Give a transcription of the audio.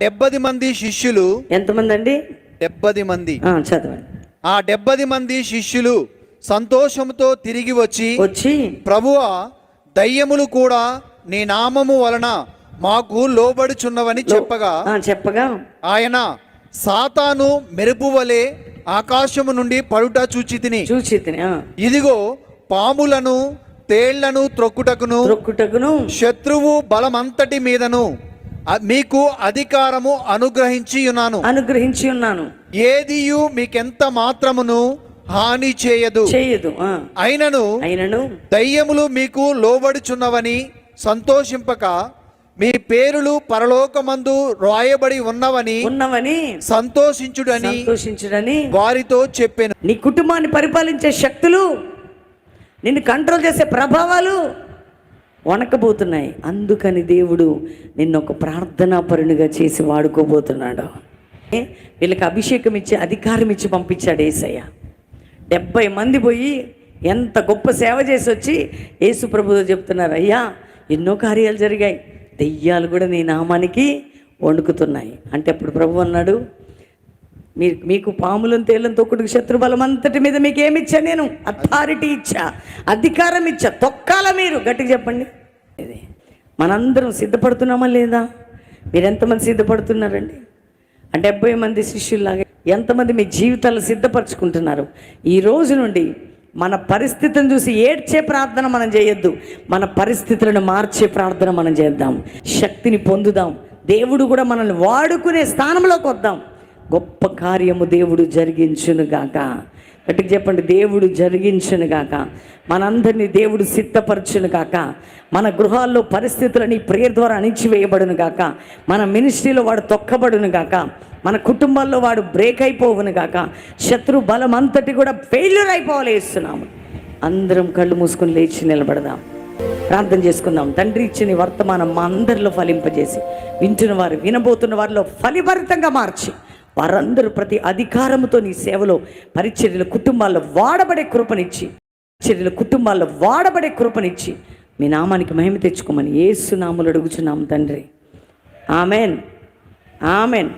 డెబ్బది మంది శిష్యులు ఎంతమంది అండి డెబ్బది మంది. ఆ, చదవండి. ఆ డెబ్బది మంది శిష్యులు సంతోషంతో తిరిగి వచ్చి వచ్చి ప్రభువా దయ్యములు కూడా నీ నామము వలన మాకు లోబడుచున్నవని చెప్పగా చెప్పగా ఆయన సాతాను మెరుపు వలె ఆకాశము నుండి పడుట చూచి తిని చూచి తిని, ఆ, ఇదిగో పాములను తేళ్ళను త్రొక్కుటకును త్రొక్కుటకును శత్రువు బలమంతటి మీదను మీకు అధికారము అనుగ్రహించి ఉన్నాను. అనుగ్రహించి ఉన్నాను. ఏదియు మీకెంత మాత్రమును హాని చేయదు. చేయదు అయినను అయినను దయ్యములు మీకు లోబడుచున్నవని సంతోషింపక మీ పేరులు పరలోకమందు రాయబడి ఉన్నవని ఉన్నవని సంతోషించుడని సంతోషించుడని వారితో చెప్పెను. నీ కుటుంబాన్ని పరిపాలించే శక్తులు నిన్ను కంట్రోల్ చేసే ప్రభావాలు వణకబోతున్నాయి. అందుకని దేవుడు నిన్ను ఒక ప్రార్థనా పరునిగా చేసి వాడుకోబోతున్నాడు. వీళ్ళకి అభిషేకం ఇచ్చి అధికారం ఇచ్చి పంపించాడు ఏసయ్య. డెబ్బై మంది పోయి ఎంత గొప్ప సేవ చేసి వచ్చి యేసు ప్రభుతో చెప్తున్నారు అయ్యా ఎన్నో కార్యాలు జరిగాయి. దెయ్యాలు కూడా నీ నామానికి వణుకుతున్నాయి. అంటే అప్పుడు ప్రభు అన్నాడు మీరు మీకు పాములను తేలను తొక్కుడు శత్రుబలం అంతటి మీద మీకు ఏమి ఇచ్చా నేను? అథారిటీ ఇచ్చా అధికారం ఇచ్చా తొక్కాల మీరు? గట్టిగా చెప్పండి. ఇది మనందరం సిద్ధపడుతున్నామా లేదా? మీరు ఎంతమంది సిద్ధపడుతున్నారండి? ఆ డెబ్బై మంది శిష్యుల్లాగా ఎంతమంది మీ జీవితాలు సిద్ధపరచుకుంటున్నారు? ఈ రోజు నుండి మన పరిస్థితిని చూసి ఏడ్చే ప్రార్థన మనం చేయొద్దు. మన పరిస్థితులను మార్చే ప్రార్థన మనం చేద్దాం. శక్తిని పొందుదాం. దేవుడు కూడా మనల్ని వాడుకునే స్థానంలోకి వద్దాం. గొప్ప కార్యము దేవుడు జరిగించును గాక గట్టిగా చెప్పండి దేవుడు జరిగించను గాక. మనందరినీ దేవుడు సిద్ధపరచును గాక. మన గృహాల్లో పరిస్థితులని ప్రేయర్ ద్వారా అణిచివేయబడును గాక. మన మినిస్ట్రీలో వాడు తొక్కబడును గాక. మన కుటుంబాల్లో వాడు బ్రేక్ అయిపోవును గాక. శత్రు బలం అంతటి కూడా ఫెయిల్యూర్ అయిపోవాలేస్తున్నాము అందరం కళ్ళు మూసుకొని లేచి నిలబడదాం. ప్రార్థన చేసుకుందాం. తండ్రి ఇచ్చిన వర్తమానం మా అందరిలో ఫలింపజేసి వింటున్న వారు వినబోతున్న వారిలో ఫలిభరితంగా మార్చి. వారందరూ ప్రతి అధికారముతో నీ సేవలో పరిచర్యల కుటుంబాల్లో వాడబడే కృపనిచ్చి చర్యల కుటుంబాల్లో వాడబడే కృపనిచ్చి మీ నామానికి మహిమ తెచ్చుకోమని ఏసునాములు అడుగుచున్నాం తండ్రి. ఆమెన్. ఆమెన్.